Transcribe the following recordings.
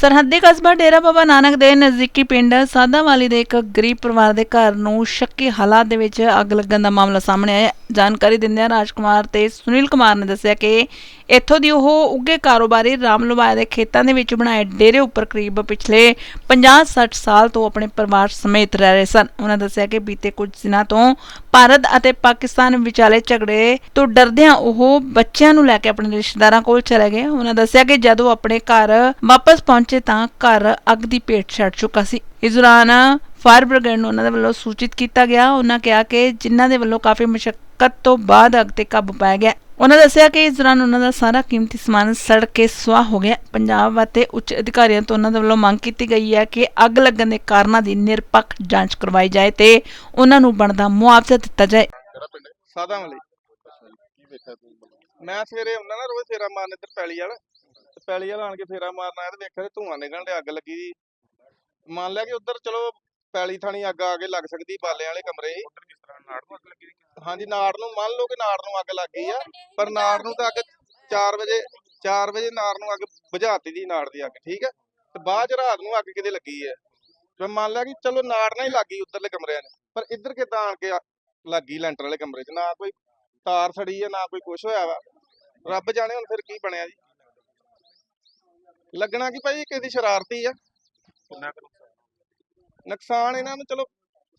ਸਰਹੱਦੀ ਕਸਬਾ ਡੇਰਾ ਬਾਬਾ ਨਾਨਕ ਦੇ ਨਜ਼ਦੀਕੀ ਪਿੰਡ ਸਾਦਾਵਾਲੀ ਦੇ ਇੱਕ ਗਰੀਬ ਪਰਿਵਾਰ ਦੇ ਘਰ ਨੂੰ ਸ਼ੱਕੀ ਹਾਲਾਤ ਦੇ ਵਿੱਚ ਅੱਗ ਲੱਗਣ ਦਾ ਮਾਮਲਾ ਸਾਹਮਣੇ ਆਇਆ ਜਾਣਕਾਰੀ ਦਿੰਦਿਆਂ ਰਾਜਕੁਮਾਰ ਤੇ ਸੁਨੀਲ ਕੁਮਾਰ ਨੇ ਦੱਸਿਆ ਕਿ ਇੱਥੋਂ ਦੀ ਉਹ ਉੱਗੇ ਕਾਰੋਬਾਰੀ ਰਾਮ ਲਵਾਇਆ ਦੇ ਖੇਤਾਂ ਦੇ ਵਿੱਚ ਬਣਾਏ ਡੇਰੇ ਉੱਪਰ ਕਰੀਬ ਪਿਛਲੇ 50-60 ਸਾਲ ਤੋਂ ਆਪਣੇ ਪਰਿਵਾਰ ਸਮੇਤ ਰਹਿ ਰਹੇ ਸਨ। ਉਹਨਾਂ ਦੱਸਿਆ ਕਿ ਬੀਤੇ ਕੁਝ ਦਿਨਾਂ ਤੋਂ ਭਾਰਤ ਅਤੇ ਪਾਕਿਸਤਾਨ ਵਿਚਾਲੇ ਝਗੜੇ ਤੋਂ ਡਰਦਿਆਂ ਉਹ ਬੱਚਿਆਂ ਨੂੰ ਲੈ ਕੇ ਆਪਣੇ ਰਿਸ਼ਤੇਦਾਰਾਂ ਕੋਲ ਚਲੇ ਗਏ। ਉਹਨਾਂ ਦੱਸਿਆ ਕਿ ਜਦੋਂ ਆਪਣੇ ਘਰ ਵਾਪਸ ਪਹੁੰਚੇ ਤਾਂ ਘਰ ਅੱਗ ਦੀ ਭੇਟ ਛੱਡ ਚੁੱਕਾ ਸੀ। ਇਸ ਦੌਰਾਨ ਫਾਇਰ ਬ੍ਰਿਗੇਡ ਨੂੰ ਉਹਨਾਂ ਦੇ ਵੱਲੋਂ ਸੂਚਿਤ ਕੀਤਾ ਗਿਆ। ਉਹਨਾਂ ਕਿਹਾ ਕਿ ਜਿਨ੍ਹਾਂ ਦੇ ਵੱਲੋਂ ਕਾਫੀ ਮੁਸ਼ਕਲ ਤੋਂ ਬਾਅਦ ਅੱਗ ਤੇ ਕਾਬੂ ਪਾਇਆ ਗਿਆ। ਉਹਨਾਂ ਦੱਸਿਆ ਕਿ ਇਸ ਦੌਰਾਨ ਉਹਨਾਂ ਦਾ ਸਾਰਾ ਕੀਮਤੀ ਸਮਾਨ ਸੜ ਕੇ ਸੁਆਹ ਹੋ ਗਿਆ। ਪੰਜਾਬ ਅਤੇ ਉੱਚ ਅਧਿਕਾਰੀਆਂ ਤੋਂ ਉਹਨਾਂ ਦੇ ਵੱਲੋਂ ਮੰਗ ਕੀਤੀ ਗਈ ਹੈ ਕਿ ਅੱਗ ਲੱਗਣ ਦੇ ਕਾਰਨਾਂ ਦੀ ਨਿਰਪੱਖ ਜਾਂਚ ਕਰਵਾਈ ਜਾਏ ਤੇ ਉਹਨਾਂ ਨੂੰ ਬਣਦਾ ਮੁਆਵਜ਼ਾ ਦਿੱਤਾ ਜਾਏ। ਸਾਦਾ ਵਾਲੀ ਮੈਂ ਸਵੇਰੇ ਹੁੰਦਾ ਨਾ ਰੋਜ਼ ਫੇਰਾ ਮਾਰਨ ਇੱਧਰ ਪੈਲੀ ਵਾਲ। ਪੈਲੀ ਵਾਲ ਆਣ ਕੇ ਫੇਰਾ ਮਾਰਨ ਆਇਆ ਤੇ ਵੇਖਿਆ ਤੇ ਧੂਆਂ ਨਿਕਲਣ ਡਿਆ, ਅੱਗ ਲੱਗੀ। ਮੰਨ ਲਿਆ ਕਿ ਉੱਧਰ ਚਲੋ ਪੈਲੀ ਥਾਣੀ ਅੱਗ ਆ ਕੇ ਲੱਗ ਸਕਦੀ ਬਾਲੇ ਵਾਲੇ ਕਮਰੇ। ਸੀ। ਉਧਰ ਕਿਸ ਤਰ੍ਹਾਂ ਨਾੜ ਨੂੰ ਅੱਗ ਲੱਗੀ ਹਾਂਜੀ ਨਾੜ ਨੂੰ ਮੰਨ ਲਓ ਕਿ ਨਾੜ ਨੂੰ ਅੱਗ ਲੱਗ ਗਈ ਆ ਪਰ ਨਾੜ ਨੂੰ ਤਾਂ ਅੱਗ 4 ਵਜੇ 4 ਵਜੇ ਨਾੜ ਨੂੰ ਅੱਗ ਬੁਝਾਤੀ ਦੀ ਨਾੜ ਦੀ ਅੱਗ ਠੀਕ ਹੈ? ਤੇ ਬਾਅਦ ਚ ਰਾਤ ਨੂੰ ਅੱਗ ਕਿਤੇ ਲੱਗੀ ਹੈ? ਮੈਂ ਮੰਨ ਲਿਆ ਕਿ ਚਲੋ ਨਾੜ ਨਾਲ ਹੀ ਲੱਗੀ ਉੱਧਰਲੇ ਕਮਰਿਆਂ 'ਚ ਪਰ ਇੱਧਰ ਕਿੱਦਾਂ ਆਣ ਕੇ ਲੱਗੀ ਲੈਂਟਰ ਵਾਲੇ ਕਮਰੇ 'ਚ? ਨਾ ਕੋਈ ਤਾਰ ਸੜੀ ਹੈ ਨਾ ਕੋਈ ਕੁਛ ਹੋਇਆ ਵਾ। ਰੱਬ ਜਾਣੇ ਹੁਣ ਫਿਰ ਕੀ ਬਣਿਆ ਜੀ? ਲੱਗਣਾ ਕਿ ਭਾਈ ਕਿਸੇ ਦੀ ਸ਼ਰਾਰਤੀ ਆ? ਕਿੰਨਾ ਕੁ ਨੁਕਸਾਨ ਇਹਨਾਂ ਨੂੰ ਚਲੋ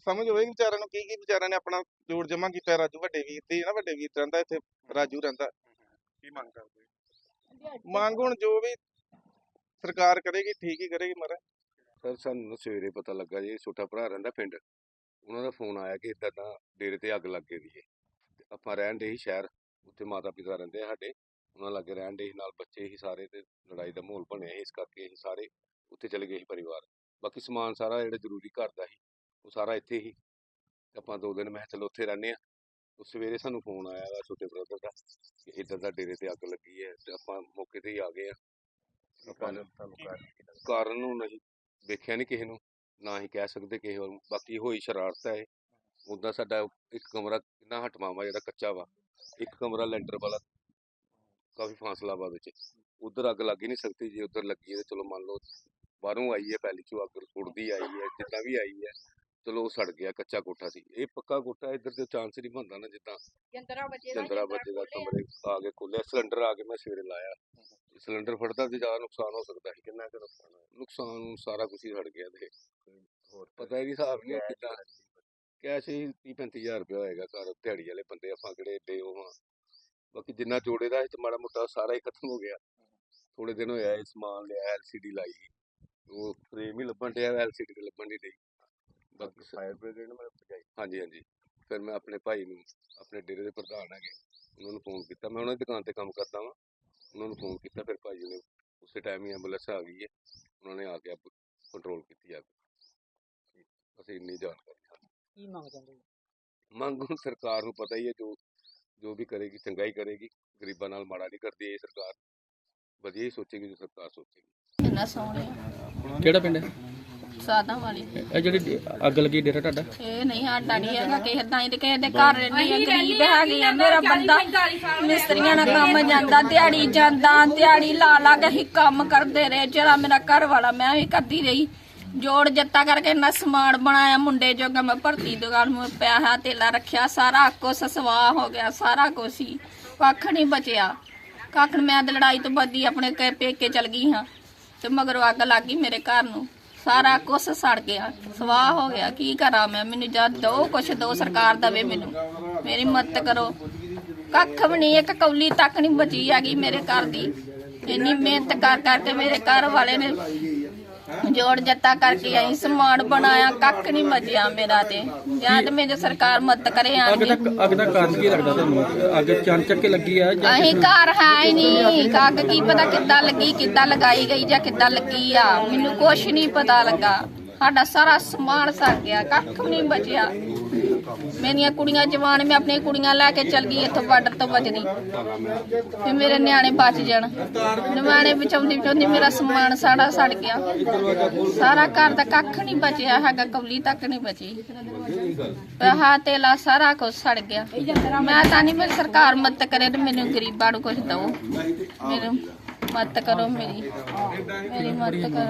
ਸਮਝ ਹੋਏਗੀ ਵਿਚਾਰਿਆਂ ਨੂੰ ਕੀ ਕੀ ਵਿਚਾਰਿਆਂ ਨੇ ਆਪਣਾ ਜੋੜ ਜਮਾ ਕੀਤਾ ਰਾਜੂ ਵੱਡੇ ਵੀਰ ਦੀ ਨਾ ਵੱਡੇ ਵੀਰ ਰਹਿੰਦਾ ਇੱਥੇ ਰਾਜੂ ਰਹਿੰਦਾ। ਕੀ ਮੰਗ ਕਰਦੇ? ਮੰਗ ਹੁਣ ਜੋ ਵੀ ਸਰਕਾਰ ਕਰੇਗੀ ਠੀਕ ਹੀ ਕਰੇਗੀ ਮਰ ਸਰ ਸਾਨੂੰ ਨਾ ਸਵੇਰੇ ਪਤਾ ਲੱਗਾ ਜੀ ਛੋਟਾ ਭਰਾ ਰਹਿੰਦਾ ਪਿੰਡ। ਉਹਨਾਂ ਦਾ ਫੋਨ ਆਇਆ ਕਿ ਇਦਾਂ ਦਾ ਡੇਰੇ ਤੇ ਅੱਗ ਲੱਗ ਗਈ ਦੀ ਹੈ ਤੇ ਆਪਾਂ ਰਹਿਣ ਦੇ ਹੀ ਸ਼ਹਿਰ ਉੱਥੇ ਮਾਤਾ ਪਿਤਾ ਰਹਿੰਦੇ ਆ ਸਾਡੇ। ਉਹਨਾਂ ਲਾਗੇ ਰਹਿਣ ਦੇ ਸੀ ਨਾਲ ਬੱਚੇ ਹੀ ਸਾਰੇ ਤੇ ਲੜਾਈ ਦਾ ਮਾਹੌਲ ਬਣਿਆ ਸੀ ਇਸ ਕਰਕੇ ਅਸੀਂ ਸਾਰੇ ਉੱਥੇ ਚਲੇ ਗਏ ਸੀ ਪਰਿਵਾਰ। ਬਾਕੀ ਸਮਾਨ ਸਾਰਾ ਜਿਹੜਾ ਜ਼ਰੂਰੀ ਘਰ ਦਾ ਸੀ ਉਹ ਸਾਰਾ ਇੱਥੇ ਹੀ। ਆਪਾਂ ਦੋ ਦਿਨ ਮੈਂ ਚਲੋ ਉੱਥੇ ਰਹਿੰਦੇ ਆ ਉਹ ਸਵੇਰੇ ਸਾਨੂੰ ਫੋਨ ਆਇਆ ਵਾ ਛੋਟੇ ਬ੍ਰਦਰ ਦਾ ਕਿ ਇਦਾਂ ਦਾ ਡੇਰੇ ਤੇ ਅੱਗ ਲੱਗੀ ਹੈ ਤੇ ਆਪਾਂ ਮੌਕੇ ਤੇ ਹੀ ਆ ਗਏ ਆ ਆਪਾਂ ਤੁਹਾਨੂੰ ਕਾਰਨ ਨੂੰ ਨਹੀਂ ਵੇਖਿਆ ਨਹੀਂ ਕਿਸੇ ਨੂੰ ਨਾ ਹੀ ਕਹਿ ਸਕਦੇ ਕਿਸੇ ਨੂੰ। ਬਾਕੀ ਹੋਈ ਸ਼ਰਾਰਤ ਹੈ ਉਦਾਂ ਸਾਡਾ ਇੱਕ ਕਮਰਾ ਕਿੰਨਾ ਹਟਵਾਂ ਵਾ ਜਿਹੜਾ ਕੱਚਾ ਵਾ। ਇੱਕ ਕਮਰਾ ਲੈਂਟਰ ਵਾਲਾ ਕਾਫੀ ਫਾਸਲਾ ਵਾ ਵਿੱਚ। ਉਧਰ ਅੱਗ ਲੱਗ ਹੀ ਨਹੀਂ ਸਕਦੀ ਜੇ ਉਧਰ ਲੱਗੀ ਹੈ ਤੇ ਚਲੋ ਮੰਨ ਲਓ ਬਾਹਰੋਂ ਆਈ ਹੈ ਪਹਿਲੀ ਚੋਂ ਅੱਗ ਉੜਦੀ ਆਈ ਹੈ ਜਿੱਦਾਂ ਵੀ ਆਈ ਹੈ ਚਲੋ ਉਹ ਸੜ ਗਿਆ ਕੱਚਾ ਕੋਠਾ ਸੀ। ਇਹ ਪੱਕਾ ਕੋਠਾ ਇੱਧਰ ਤੇ ਚਾਂਸ ਨਹੀਂ ਬਣਦਾ ਨਾ ਜਿੱਦਾਂ ਜੰਦਰਾ ਬੱਚੇ ਦਾ ਚੰਦਰਾ ਬੱਜੇ ਦਾ ਕਮਰੇ ਆ ਕੇ ਖੋਲਿਆ ਸਿਲੰਡਰ ਆ ਕੇ ਮੈਂ ਸਵੇਰੇ ਲਾਇਆ। ਸਿਲੰਡਰ ਫੜਦਾ ਤੇ ਜ਼ਿਆਦਾ ਨੁਕਸਾਨ ਹੋ ਸਕਦਾ ਸੀ ਕਿੰਨਾ ਕੁ ਨੁਕਸਾਨ ਹੋਇਆ। ਨੁਕਸਾਨ ਸਾਰਾ ਕੁਝ ਹੀ ਸੜ ਗਿਆ ਤੇ। ਹੋਰ ਪਤਾ ਹੀ ਨਹੀਂ ਹਿਸਾਬ ਨਹੀਂ ਕਿੱਦਾਂ। ਕੈਸ਼ ਹੀ 30 35000 ਰੁਪਇਆ ਹੋਏਗਾ ਘਰ ਦਿਹਾੜੀ ਵਾਲੇ ਬੰਦੇ ਆਪਾਂ ਕਿਹੜੇ ਏਡੇ ਉਹ ਬਾਕੀ ਜਿੰਨਾ ਜੋੜੇ ਦਾ ਤੇ ਮਾੜਾ ਮੋਟਾ ਸਾਰਾ ਹੀ ਖਤਮ ਹੋ ਗਿਆ। ਥੋੜੇ ਦਿਨ ਹੋਇਆ ਇਹ ਸਮਾਨ ਲਿਆ ਐਲਸੀਡੀ ਲਾਈ। ਉਹ ਫਰੇਮ ਹੀ ਲੱਭਣ ਡਿਆ ਐਲਸੀਡੀ ਤੇ ਲੱਭਣ ਨਹੀਂ ਡਈ ਬਾਕੀ ਫਾਇਰ ਬ੍ਰਿਗੇਡ ਨੂੰ ਮਤਲਬ ਭਜਾਈ ਹਾਂਜੀ ਹਾਂਜੀ। ਫਿਰ ਮੈਂ ਆਪਣੇ ਭਾਈ ਨੂੰ ਆਪਣੇ ਡੇਰੇ ਦੇ ਪ੍ਰਧਾਨ ਹੈਗੇ ਉਹਨਾਂ ਨੂੰ ਫੋਨ ਕੀਤਾ। ਮੈਂ ਉਹਨਾਂ ਦੀ ਦੁਕਾਨ ਤੇ ਕੰਮ ਕਰਦਾ ਵਾਂ। ਉਹਨਾਂ ਨੂੰ ਫੋਨ ਕੀਤਾ ਫਿਰ ਭਾਈ ਨੇ ਉਸੇ ਟਾਈਮ ਹੀ ਐਂਬੂਲੈਂਸ ਆ ਗਈ ਹੈ ਉਹਨਾਂ ਨੇ ਆ ਕੇ ਕੰਟਰੋਲ ਕੀਤੀ ਆ ਅਸੀਂ ਇੰਨੀ ਜਾਣਕਾਰੀ ਸਾਨੂੰ ਕੀ ਮੰਗ ਜਾਂਦੇ ਮੰਗ ਹੁਣ ਸਰਕਾਰ ਨੂੰ ਪਤਾ ਹੀ ਹੈ ਜੋ ਜੋ ਵੀ ਕਰੇਗੀ ਚੰਗਾ ਹੀ ਕਰੇਗੀ। ਗਰੀਬਾਂ ਨਾਲ ਮਾੜਾ ਨਹੀਂ ਕਰਦੀ ਇਹ ਸਰਕਾਰ। ਵਧੀਆ ਹੀ ਸੋਚੇਗੀ ਜੋ ਸਰਕਾਰ ਸੋਚੇਗੀ। ਕਿੰਨਾ ਸੋਹਣੇ ਕਿਹੜਾ ਪਿੰਡ ਹੈ? ਸਾਦਾ ਵਾਲੀ। ਇਹ ਜਿਹੜੀ ਅੱਗ ਲੱਗੀ ਡੇਰਾ ਤੁਹਾਡਾ? ਇਹ ਨਹੀਂ ਸਾਡਾ ਨਹੀਂ ਹੈਗਾ ਕਿਸੇ ਦਾ ਹੀ ਤੇ ਕਿਸੇ ਦੇ ਘਰ ਰਹਿੰਦੀ ਆ ਗਰੀਬ ਹੈਗੀ ਆ। ਮੇਰਾ ਬੰਦਾ ਮਿਸਤਰੀਆਂ ਨਾਲ ਕੰਮ ਜਾਂਦਾ ਦਿਹਾੜੀ ਜਾਂਦਾ ਦਿਹਾੜੀ ਲਾ ਲਾ ਕੇ ਹੀ ਕੰਮ ਕਰਦੇ ਰਹੇ। ਜਿਹੜਾ ਮੇਰਾ ਘਰ ਵਾਲਾ ਮੈਂ ਵੀ ਕਰਦੀ ਰਹੀ। ਜੋੜ ਜੱਤਾ ਕਰਕੇ ਨਾ ਸਮਾਨ ਬਣਾਇਆ ਮੁੰਡੇ ਜੋਗਾ ਮੈਂ ਭਰਤੀ ਦੁਕਾਨ ਨੂੰ ਪਿਆ ਤੇਲਾ ਰੱਖਿਆ ਸਾਰਾ ਕੁਛ ਸਵਾਹ ਹੋ ਗਿਆ ਸਾਰਾ ਕੁਛ ਹੀ। ਕੱਖ ਨਹੀਂ ਬਚਿਆ। ਕੱਖ ਮੈਂ ਤੇ ਲੜਾਈ ਤੋਂ ਬੱਦੀ ਆਪਣੇ ਕੇ ਪੇਕੇ ਚਲ ਗਈ ਹਾਂ। ਤੇ ਮਗਰੋਂ ਅੱਗ ਲੱਗ ਗਈ ਮੇਰੇ ਘਰ ਨੂੰ। ਸਾਰਾ ਕੁਛ ਸੜ ਗਿਆ। ਸਵਾਹ ਹੋ ਗਿਆ। ਕੀ ਕਰਾਂ ਮੈਂ? ਮੈਨੂੰ ਜਦ ਦੋ ਕੁਛ ਦੋ ਸਰਕਾਰ ਦਵੇ ਮੈਨੂੰ। ਮੇਰੀ ਮਦਦ ਕਰੋ। ਕੱਖ ਵੀ ਨਹੀਂ, ਇੱਕ ਕੌਲੀ ਤੱਕ ਨਹੀਂ ਬਚੀ ਹੈਗੀ ਮੇਰੇ ਘਰ ਦੀ। ਇੰਨੀ ਮਿਹਨਤ ਕਰ ਕਰਕੇ ਮੇਰੇ ਘਰ ਵਾਲੇ ਨੇ ਜੋੜ ਜੱਤਾ ਕਰਕੇ ਆਈ ਸਮਾਨ ਬਣਾਇਆ ਕੱਖ ਨਹੀਂ ਮਜਿਆ ਮੇਰਾ ਤੇ। ਜਾਂ ਤੇ ਮੇਰੀ ਸਰਕਾਰ ਮਦਦ ਕਰੇ ਅੱਗ ਆਣਗੇ ਦਾ ਅੱਗ ਦਾ ਕਾਰਨ ਕੀ ਲੱਗਦਾ ਤੁਹਾਨੂੰ? ਅੱਗ ਚੰਨ ਚੱਕ ਲੱਗੀ ਆ ਜਾਂ ਅਹੀਂ ਘਰ ਹੈ ਹੀ ਨਹੀਂ। ਕੱਗ ਕੀ ਪਤਾ ਕਿੱਦਾਂ ਲੱਗੀ ਕਿੱਦਾਂ ਲਗਾਈ ਗਈ ਜਾਂ ਕਿੱਦਾਂ ਲੱਗੀ ਆ। ਮੈਨੂੰ ਕੁਛ ਨਹੀਂ ਪਤਾ ਲੱਗਾ। ਸਾਡਾ ਸਾਰਾ ਸਮਾਨ ਸੜ ਗਿਆ, ਕੱਖ ਨਹੀਂ ਬਚਿਆ। ਮੇਰੀਆਂ ਕੁੜੀਆਂ ਜਵਾਨ, ਮੈਂ ਆਪਣੀਆਂ ਕੁੜੀਆਂ ਲੈ ਕੇ ਚਲ ਗਈ, ਇੱਥੋਂ ਬਾਰਡਰ ਤੋਂ ਬਚਦੀ ਤੇ ਮੇਰੇ ਨਿਆਣੇ ਬਚ ਜਾਣ। ਨਿਆਣੇ ਬਚਾਉਂਦੀ ਬਚਾਉਂਦੀ ਮੇਰਾ ਸਮਾਨ ਸਾੜਾ ਸੜ ਗਿਆ। ਸਾਰਾ ਘਰ ਦਾ ਕੱਖ ਨਹੀਂ ਬਚਿਆ, ਹੈਗਾ ਕਵਲੀ ਤੱਕ ਨਹੀਂ ਬਚੀ। ਆਹ ਤੇਲਾ, ਸਾਰਾ ਕੁਝ ਸੜ ਗਿਆ। ਮੈਂ ਤਾਂ ਨਹੀਂ ਮੇਰੀ ਸਰਕਾਰ ਮਦਦ ਕਰੇ ਤੇ ਮੈਨੂੰ ਗਰੀਬਾਂ ਨੂੰ ਕੁਝ ਦਓ। ਮੈਨੂੰ ਮਦਦ ਕਰੋ ਮੇਰੀ। ਮੇਰੀ ਮਦਦ ਕਰੋ।